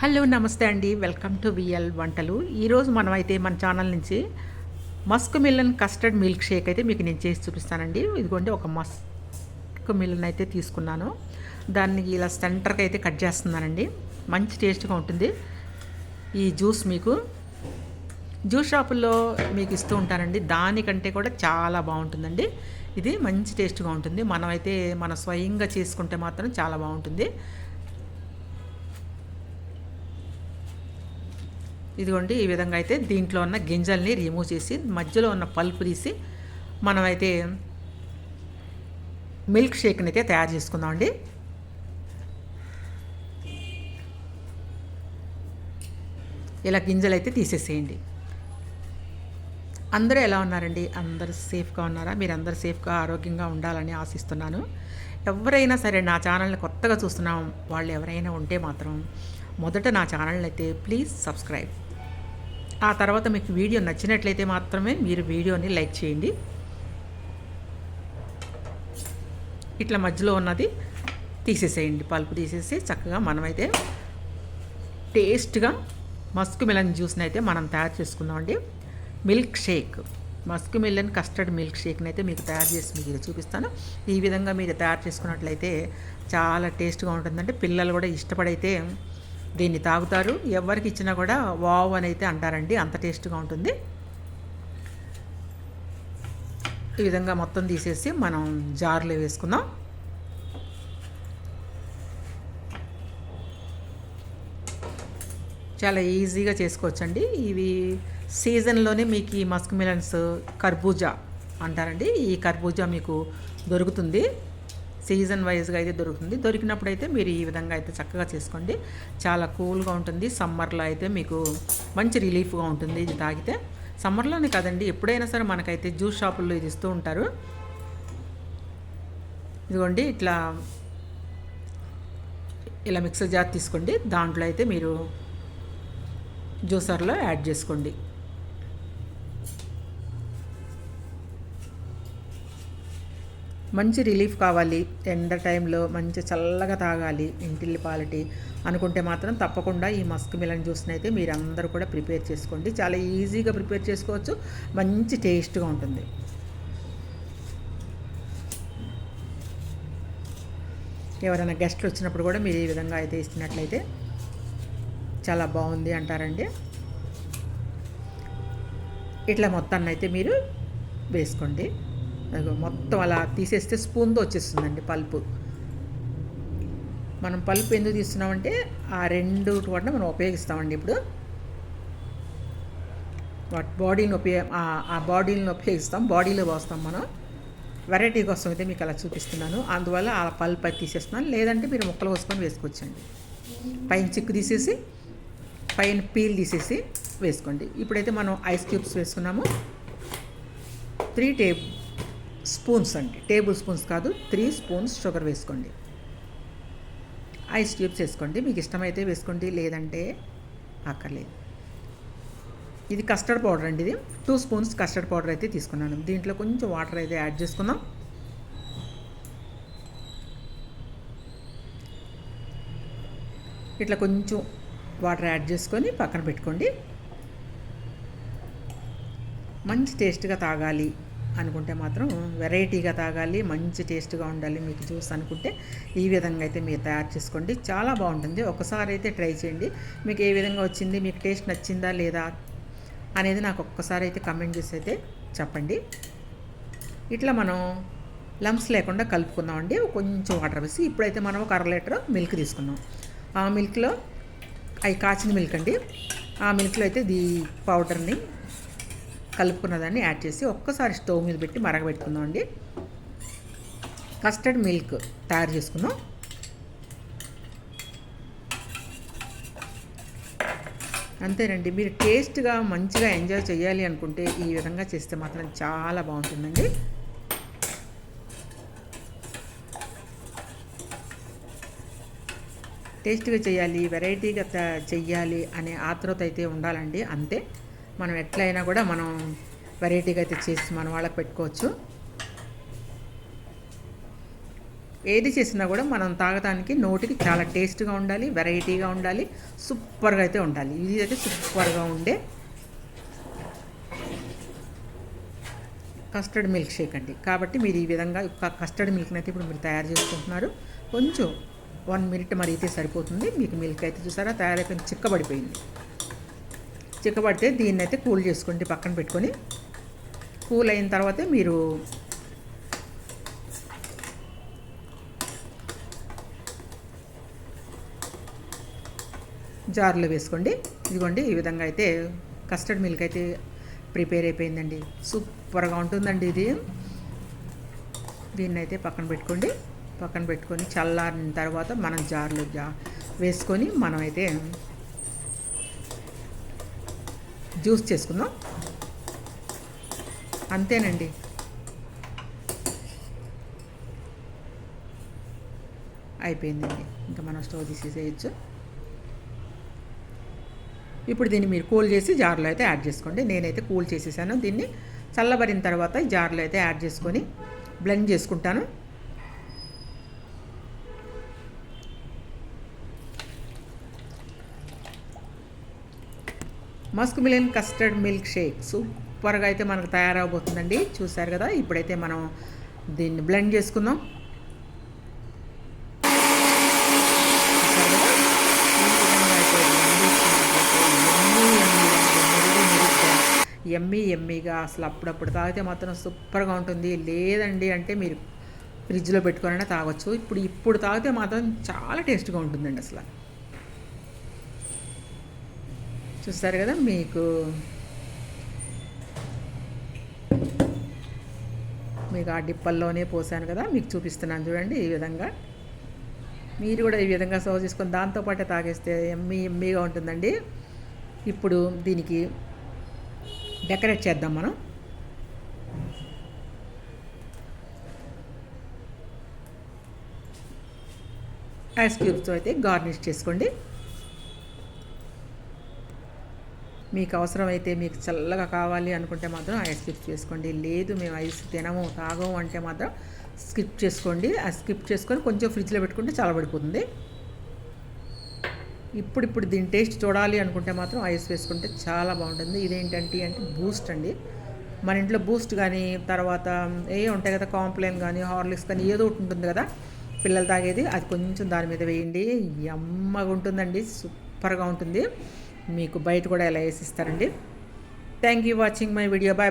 Hello నమస్తే అండి. Welcome to VL వంటలు. ఈరోజు మనం అయితే మన ఛానల్ నుంచి musk melon custard milk shake అయితే మీకు నేను చేసి చూపిస్తానండి. ఇదిగోండి ఒక మస్క్ మిల్లన్ అయితే తీసుకున్నాను. దాన్ని ఇలా సెంటర్కి అయితే కట్ చేస్తున్నానండి. మంచి టేస్ట్గా ఉంటుంది. ఈ జ్యూస్ మీకు జ్యూస్ షాపుల్లో మీకు ఇస్తూ ఉంటానండి. దానికంటే కూడా చాలా బాగుంటుందండి. ఇది మంచి టేస్ట్గా ఉంటుంది. మనమైతే మన స్వయంగా చేసుకుంటే మాత్రం చాలా బాగుంటుంది. ఇదిగోండి ఈ విధంగా అయితే దీంట్లో ఉన్న గింజల్ని రిమూవ్ చేసి మధ్యలో ఉన్న పల్పు తీసి మనమైతే మిల్క్ షేక్ని అయితే తయారు చేసుకుందామండి ఇలా గింజలు అయితే తీసేసేయండి. అందరూ ఎలా ఉన్నారండి? అందరూ సేఫ్గా ఉన్నారా? మీరు అందరూ సేఫ్గా ఆరోగ్యంగా ఉండాలని ఆశిస్తున్నాను. ఎవరైనా సరే నా ఛానల్ని కొత్తగా చూస్తున్నాం వాళ్ళు ఎవరైనా ఉంటే మాత్రం మొదట నా ఛానల్ని అయితే ప్లీజ్ సబ్స్క్రైబ్. ఆ తర్వాత మీకు వీడియో నచ్చినట్లయితే మాత్రమే మీరు వీడియోని లైక్ చేయండి. ఇట్లా మధ్యలో ఉన్నది తీసేసేయండి. పలుపు తీసేసి చక్కగా మనమైతే టేస్ట్గా మస్క్ మిలన్ జ్యూస్ని అయితే మనం తయారు చేసుకుందామండి milk shake. Musk melon custard milk షేక్ని అయితే మీకు తయారు చేసి మీకు చూపిస్తాను. ఈ విధంగా మీరు తయారు చేసుకున్నట్లయితే చాలా టేస్ట్గా ఉంటుందంటే పిల్లలు కూడా ఇష్టపడైతే దీన్ని తాగుతారు. ఎవరికి ఇచ్చినా కూడా వావ్ అని అయితే అంటారండి. అంత టేస్ట్గా ఉంటుంది. ఈ విధంగా మొత్తం తీసేసి మనం జార్లో వేసుకుందాం. చాలా ఈజీగా చేసుకోవచ్చండి. ఇవి సీజన్లోనే మీకు ఈ మస్క్ మిలన్స్ కర్బూజా అంటారండి. ఈ కర్బూజా మీకు దొరుకుతుంది. సీజన్ వైజ్గా అయితే దొరుకుతుంది. దొరికినప్పుడు అయితే మీరు ఈ విధంగా అయితే చక్కగా చేసుకోండి. చాలా కూల్గా ఉంటుంది. సమ్మర్లో అయితే మీకు మంచి రిలీఫ్గా ఉంటుంది ఇది తాగితే. సమ్మర్లోనే కాదండి ఎప్పుడైనా సరే మనకైతే జ్యూస్ షాపుల్లో ఇది ఇస్తూ ఉంటారు. ఇదిగోండి ఇట్లా ఇలా మిక్సర్ జార్ తీసుకోండి. దాంట్లో అయితే మీరు జ్యూసర్లో యాడ్ చేసుకోండి. మంచి రిలీఫ్ కావాలి. ఎండ టైంలో మంచి చల్లగా తాగాలి ఇంటిల్లి పాలటి అనుకుంటే మాత్రం తప్పకుండా ఈ మస్క్ మిలన్ జ్యూస్ని అయితే మీరు అందరూ కూడా ప్రిపేర్ చేసుకోండి. చాలా ఈజీగా ప్రిపేర్ చేసుకోవచ్చు. మంచి టేస్ట్గా ఉంటుంది. ఎవరైనా గెస్ట్లు వచ్చినప్పుడు కూడా మీరు ఈ విధంగా అయితే ఇస్తున్నట్లయితే చాలా బాగుంది అంటారండి. ఇట్లా మొత్తాన్ని అయితే మీరు వేసుకోండి. మొత్తం అలా తీసేస్తే స్పూన్తో వచ్చేస్తుందండి పల్పు. మనం పల్పు ఎందుకు తీస్తున్నామంటే ఆ రెండు కూడా మనం ఉపయోగిస్తామండి ఇప్పుడు. వాటి బాడీని ఉపయోగ ఆ బాడీని ఉపయోగిస్తాం బాడీలో పోస్తాం మనం. వెరైటీ కోసం అయితే మీకు అలా చూపిస్తున్నాను. అందువల్ల ఆ పల్ప్ అది తీసేస్తున్నాను. లేదంటే మీరు ముక్కలు కోసుకొని వేసుకోవచ్చండి. పైన చిక్కు తీసేసి పైన పీల్ తీసేసి వేసుకోండి. ఇప్పుడైతే మనం ఐస్ క్యూబ్స్ వేసుకున్నాము. త్రీ టేబుల్ స్పూన్స్ అండి. టేబుల్ స్పూన్స్ కాదు త్రీ స్పూన్స్ షుగర్ వేసుకోండి. ఐస్ క్యూబ్స్ వేసుకోండి. మీకు ఇష్టమైతే వేసుకోండి లేదంటే అక్కర్లేదు ఇది కస్టర్డ్ పౌడర్ అండి ఇది. టూ స్పూన్స్ కస్టర్డ్ పౌడర్ అయితే తీసుకున్నాను. దీంట్లో కొంచెం వాటర్ అయితే యాడ్ చేసుకుందాం. ఇట్లా కొంచెం వాటర్ యాడ్ చేసుకొని పక్కన పెట్టుకోండి. మంచి టేస్ట్గా తాగాలి. అనుకుంటే మాత్రం వెరైటీగా తాగాలి మంచి టేస్ట్గా ఉండాలి మీకు జ్యూస్ అనుకుంటే ఈ విధంగా అయితే మీరు తయారు చేసుకోండి. చాలా బాగుంటుంది. ఒకసారి అయితే ట్రై చేయండి. మీకు ఏ విధంగా వచ్చింది మీకు టేస్ట్ నచ్చిందా లేదా అనేది నాకు ఒక్కసారి అయితే కమెంట్ చేసి అయితే చెప్పండి. ఇట్లా మనం లంప్స్ లేకుండా కలుపుకుందామండి. కొంచెం వాటర్ వేసి ఇప్పుడైతే మనం ఒక అర లీటర్ మిల్క్ తీసుకున్నాం ఆ మిల్క్లో అవి కాచిన మిల్క్ అండి. ఆ మిల్క్లో అయితే ది పౌడర్ని కలుపుకున్న దాన్ని యాడ్ చేసి ఒక్కసారి స్టవ్ మీద పెట్టి మరగబెట్టుకుందాం అండి. కస్టర్డ్ మిల్క్ తయారు చేసుకుందాం. అంతేనండి మీరు టేస్ట్గా మంచిగా ఎంజాయ్ చేయాలి అనుకుంటే ఈ విధంగా చేస్తే మాత్రం చాలా బాగుంటుందండి. టేస్ట్గా చేయాలి వెరైటీగా చెయ్యాలి అనే ఆతృత అయితే ఉండాలండి అంతే. మనం ఎట్లయినా కూడా మనం వెరైటీగా అయితే చేసి మన వాళ్ళకి పెట్టుకోవచ్చు. ఏది చేసినా కూడా మనం తాగడానికి నోటికి చాలా టేస్ట్గా ఉండాలి వెరైటీగా ఉండాలి సూపర్గా అయితే ఉండాలి. ఇది అయితే సూపర్గా ఉండే కస్టర్డ్ మిల్క్ షేక్ అండి. కాబట్టి మీరు ఈ విధంగా కస్టర్డ్ మిల్క్ని అయితే ఇప్పుడు మీరు తయారు చేసుకుంటున్నారు. కొంచెం వన్ మినిట్ మరిగితే సరిపోతుంది. మీకు మిల్క్ అయితే చూసారా? తయారైపోయింది చిక్కబడిపోయింది. చిక్కబడితే దీన్ని అయితే కూల్ చేసుకోండి పక్కన పెట్టుకొని కూల్ అయిన తర్వాతే మీరు జార్లో వేసుకోండి. ఇదిగోండి ఈ విధంగా అయితే కస్టర్డ్ మిల్క్ అయితే ప్రిపేర్ అయిపోయిందండి. సూపర్గా ఉంటుందండి ఇది. దీన్ని అయితే పక్కన పెట్టుకోండి. పక్కన పెట్టుకొని చల్లారిన తర్వాత మనం జార్లో జా వేసుకొని మనమైతే జ్యూస్ చేసుకుందాం. అంతేనండి. అయిపోయిందండి. ఇంకా మనం స్టవ్ తీసేసేయచ్చు. ఇప్పుడు దీన్ని మీరు కూల్ చేసి జార్లో అయితే యాడ్ చేసుకోండి. నేనైతే కూల్ చేసేసాను. దీన్ని చల్లబరిన తర్వాత జార్లో అయితే యాడ్ చేసుకొని బ్లెండ్ చేసుకుంటాను. Musk melon custard milk shake. సూపర్గా అయితే మనకు తయారవబోతుందండి. చూసారు కదా ఇప్పుడైతే మనం దీన్ని బ్లెండ్ చేసుకుందాం. ఎమ్మీ ఎమ్మీగా అసలు అప్పుడప్పుడు తాగితే మాత్రం సూపర్గా ఉంటుంది. లేదండి అంటే మీరు ఫ్రిడ్జ్లో పెట్టుకోనైనా తాగొచ్చు. ఇప్పుడు ఇప్పుడు తాగితే మాత్రం చాలా టేస్ట్గా ఉంటుందండి అసలు. చూస్తారు కదా మీకు. మీకు ఆ డిప్పల్లోనే పోసాను కదా మీకు చూపిస్తున్నాను చూడండి ఈ విధంగా. మీరు కూడా ఈ విధంగా సర్వ్ చేసుకొని దాంతోపాటే తాగేస్తే ఎమ్మీ ఎమ్మీగా ఉంటుందండి. ఇప్పుడు దీనికి డెకరేట్ చేద్దాం మనం. ఐస్ క్యూబ్స్తో అయితే గార్నిష్ చేసుకోండి. మీకు అవసరమైతే మీకు చల్లగా కావాలి అనుకుంటే మాత్రం ఐస్ స్కిప్ చేసుకోండి. లేదు మేము ఐస్ తినము తాగము అంటే మాత్రం స్కిప్ చేసుకోండి. ఆ స్కిప్ చేసుకొని కొంచెం ఫ్రిడ్జ్లో పెట్టుకుంటే చల్లబడిపోతుంది ఇప్పుడు ఇప్పుడు దీని టేస్ట్ చూడాలి అనుకుంటే మాత్రం ఐస్ వేసుకుంటే చాలా బాగుంటుంది. ఇదేంటంటే అంటే బూస్ట్ అండి. మన ఇంట్లో బూస్ట్ కానీ తర్వాత ఏ ఉంటాయి కదా కాంప్లైన్ కానీ హార్లిక్స్ కానీ ఏదో ఒకటి ఉంటుంది కదా పిల్లలు తాగేది అది కొంచెం దాని మీద వేయండి. ఎమ్మగా ఉంటుందండి. సూపర్గా ఉంటుంది. మీకు బయట కూడా ఎలా వేసిస్తారండి. Thank you watching my video bye